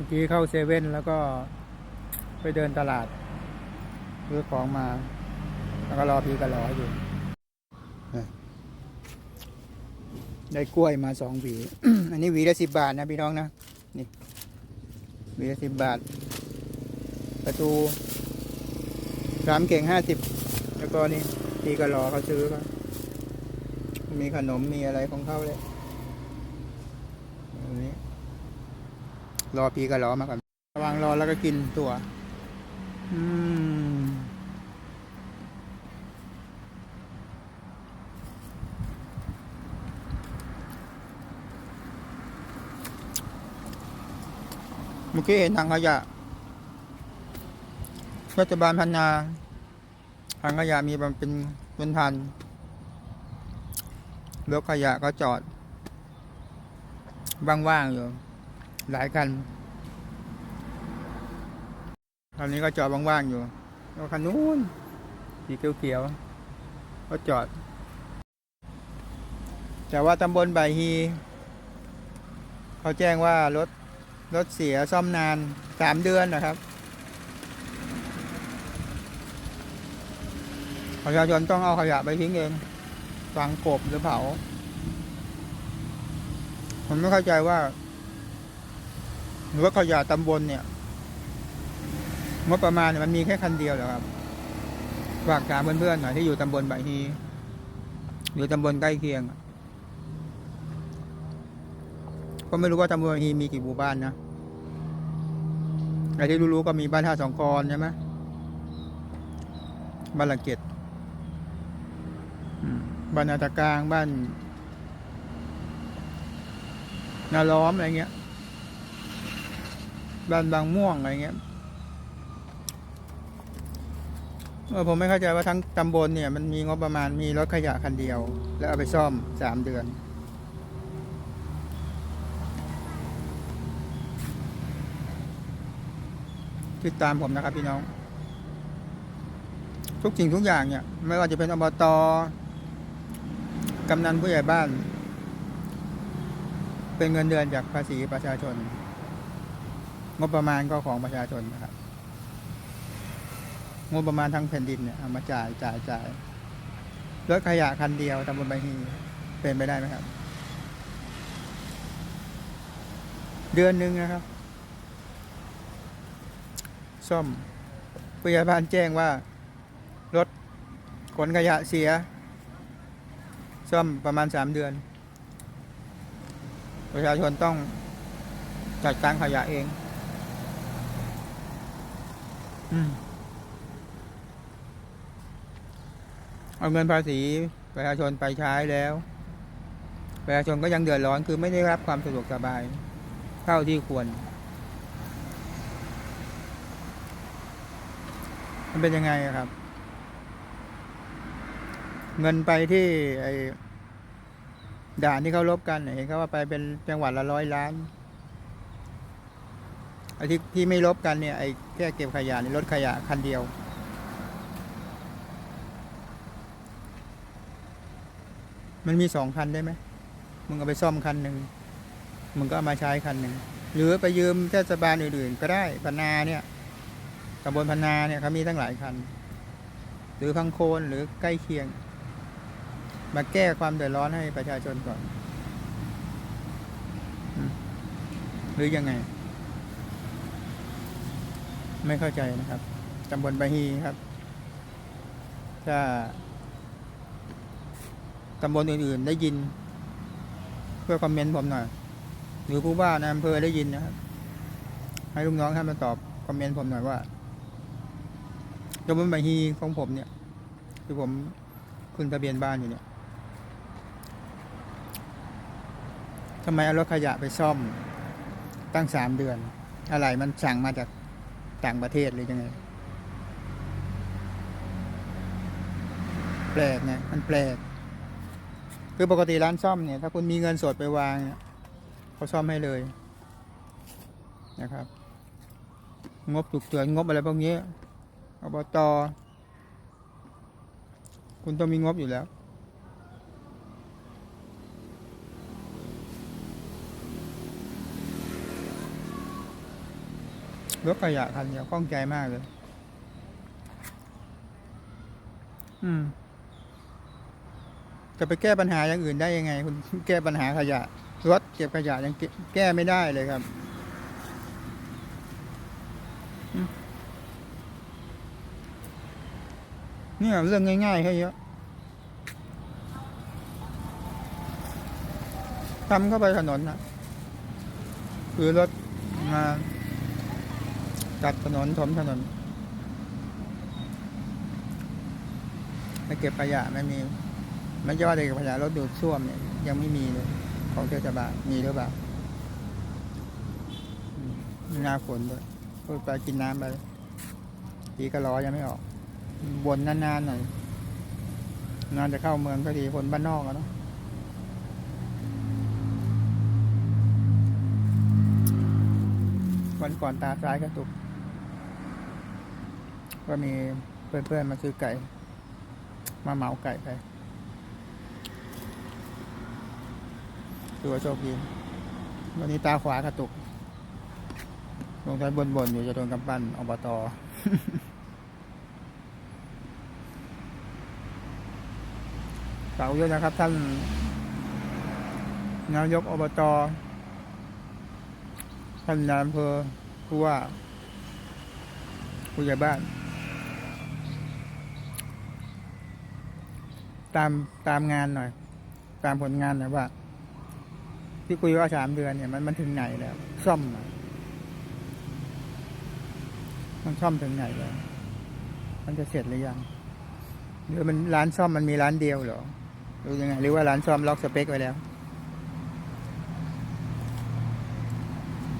มื่อกี้เข้าเซเว่นแล้วก็ไปเดินตลาดซื้อของมา แล้วก็รอพี่กระรออยู่ ได้กล้วยมาสองหวี อันนี้หวีละสิบบาทนะพี่น้องนะ นี่หวีละสิบบาท ประตูสามเก่งห้าสิบ แล้วก็นี่พี่กระรอเขาซื้อก็มีขนมมีอะไรของเขาเลยอันนี้ รอพีกระรอมาก่อนระวังรอแล้วก็กินตัว อืมเมื่อกี้เห็นทางขยะรัฐบาลพันนาทางขยะมีเป็นเป็นพันรถขยะก็จอดว่างๆอยู่ หลายคันคันนี้ก็จอดว่างๆอยู่แล้วคันนู้นสีเขียวๆก็จอด แต่ว่าตำบลใบฮี เขาแจ้งว่ารถรถเสียซ่อมนานสามเดือนนะครับประชาชนต้องเอาขยะไปทิ้งเองฝังกบหรือเผา ผมไม่เข้าใจว่า รถขยะตำบลเนี่ยงบประมาณมันมีแค่คันเดียวเหรอครับฝากถามเพื่อนๆหน่อยที่อยู่ตำบลบาฮีหรือตำบลใกล้เคียงก็ไม่รู้ว่าตำบลบาฮีมีกี่หมู่บ้านนะไอ้ที่รู้ๆก็มีบ้านท่าสองคอนใช่ไหมบ้านหลังเกตบ้านนาตะกลางบ้านนาล้อมอะไรเงี้ย บ้านบางม่วงอะไรเงี้ยเออผมไม่เข้าใจว่าทั้งตำบลเนี่ย มันมีงบประมาณมีรถขยะคันเดียว แล้วเอาไปซ่อมสามเดือน ติดตามผมนะครับพี่น้อง ทุกสิ่งทุกอย่างเนี่ย ไม่ว่าจะเป็นอบตกำนันผู้ใหญ่บ้าน เป็นเงินเดือนจากภาษีประชาชน งบประมาณก็ของประชาชนนะครับ งบประมาณทั้งแผ่นดินเนี่ยเอามาจ่ายจ่ายจ่ายรถขยะคันเดียวตำบลใบฮีเป็นไปได้ไหมครับ เดือนหนึ่งนะครับ ซ่อมผู้ใหญ่บ้านแจ้งว่า รถขนขยะเสีย ซ่อมประมาณสามเดือน ประชาชนต้องจัดการขยะเอง เอาเงินภาษีประชาชนไปใช้แล้วประชาชนก็ยังเดือดร้อนคือไม่ได้รับความสะดวกสบาย เท่าที่ควร มันเป็นยังไงครับ เงินไปที่ไอ้ด่านที่เขาลบกันเห็นเขาว่าไปเป็นจังหวัดละร้อยล้าน ไอ้ที่ที่ไม่ลบกันเนี่ยไอ้แค่เก็บขยะนี่รถขยะคันเดียว มันมีสองคันได้ไหมมึงเอาไปซ่อมคันหนึ่งมึงก็เอามาใช้คันหนึ่งหรือไปยืมเทศบาลอื่นๆ ก็ได้ปนาเนี่ยตำบลพนาเนี่ยเขามีตั้งหลายคัน หรือพังโคนหรือใกล้เคียง มาแก้ความเดือดร้อนให้ประชาชนก่อน หรือยังไง ไม่เข้าใจนะครับตำบลบาฮีครับ ถ้าตำบลอื่นๆได้ยิน เพื่อคอมเมนต์ผมหน่อย หรือผู้ว่าในอำเภอได้ยินนะครับ ให้ลูกน้องท่านมาตอบคอมเมนต์ผมหน่อยว่าตำบลบาฮีของผมเนี่ยที่ผมขึ้นทะเบียนบ้านอยู่เนี่ยทำไมเอารถขยะไปซ่อมตั้งสามเดือน อะไรมันสั่งมาจาก ต่างประเทศหรือยังไง แปลกนะมันแปลก คือปกติร้านซ่อมเนี่ย ถ้าคุณมีเงินสดไปวางเนี่ยเขาซ่อมให้เลยนะครับ งบฉุกเฉินงบอะไรพวกนี้อบตคุณต้องมีงบอยู่แล้ว รถขยะคันเดียวข้องใจมากเลย อืม จะไปแก้ปัญหาอย่างอื่นได้ยังไง คุณแก้ปัญหาขยะ รถเก็บขยะยังแก้แก้ไม่ได้เลยครับเนี่ยเรื่องง่ายๆแค่เยอะทำเข้าไปถนนนะคือรถมา จัดถนนถมถนนไปเก็บขยะไม่มีไม่ใช่ว่าเด็กขยะรถดูดซ่วมเนี่ยยังไม่มีเลย ของเทศบาลมีหรือเปล่าหน้าฝนด้วยพูดไปกินน้ำไปทีก็ร้อยังไม่ออกบนนานๆหน่อยนานจะเข้าเมืองก็ดีคนบ้านนอกอะเนาะวันก่อนตาซ้ายกระตุก ก็มีเพื่อนๆมาซื้อไก่ มาเหมาไก่ไปตัวาโชคดีวันนี้ตาขวากระตุก ลงท้ายบนบนๆอยู่จะโดนกำปั้นอบตฝากด้วยนะครับท่านนายกอบต ท่านนายอำเภอผู้ว่าผู้ใหญ่บ้าน ตามตามงานหน่อย ตามผลงานหน่อยว่า ที่คุยว่าสามเดือนเนี่ยมันมันถึงไหนแล้ว ซ่อมมันซ่อมถึงไหนแล้ว มันจะเสร็จหรือยังหรือมันร้านซ่อมมันมีร้านเดียวเหรอหรือยังไงหรือว่าร้านซ่อมล็อกสเปคไว้แล้ว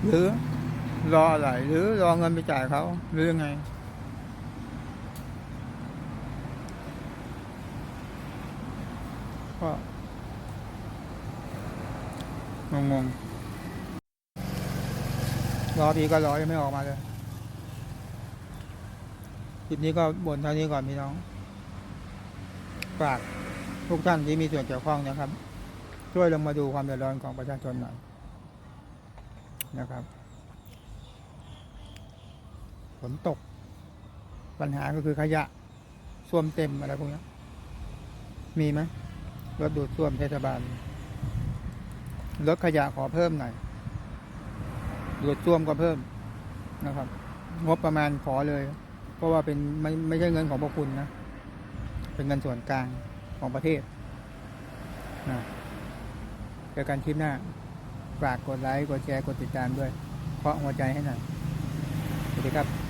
หรือรออะไรหรือรอเงินไปจ่ายเขาหรือยังไง ก็งงๆรอพีก็รอยังไม่ออกมาเลยคลิปนี้ก็บ่นเท่านี้ก่อนพี่น้องฝากทุกท่านที่มีส่วนเกี่ยวข้องนะครับ ช่วยลงมาดูความเดือดร้อนของประชาชนหน่อยนะครับฝนตก ปัญหาก็คือขยะส้วมเต็มอะไรพวกนี้มีไหม รถดูดส้วมเทศบาลลดขยะขอเพิ่มหน่อย ดูดซ่วมก็เพิ่มนะครับ งบประมาณขอเลย เพราะว่าเป็นไม่ไม่ใช่เงินของพวกคุณนะ เป็นเงินส่วนกลางของประเทศนะเจอกันคลิปหน้า ฝากกดไลค์ กดแชร์ กดติดตามด้วย เคาะหัวใจให้หน่อย สวัสดีครับ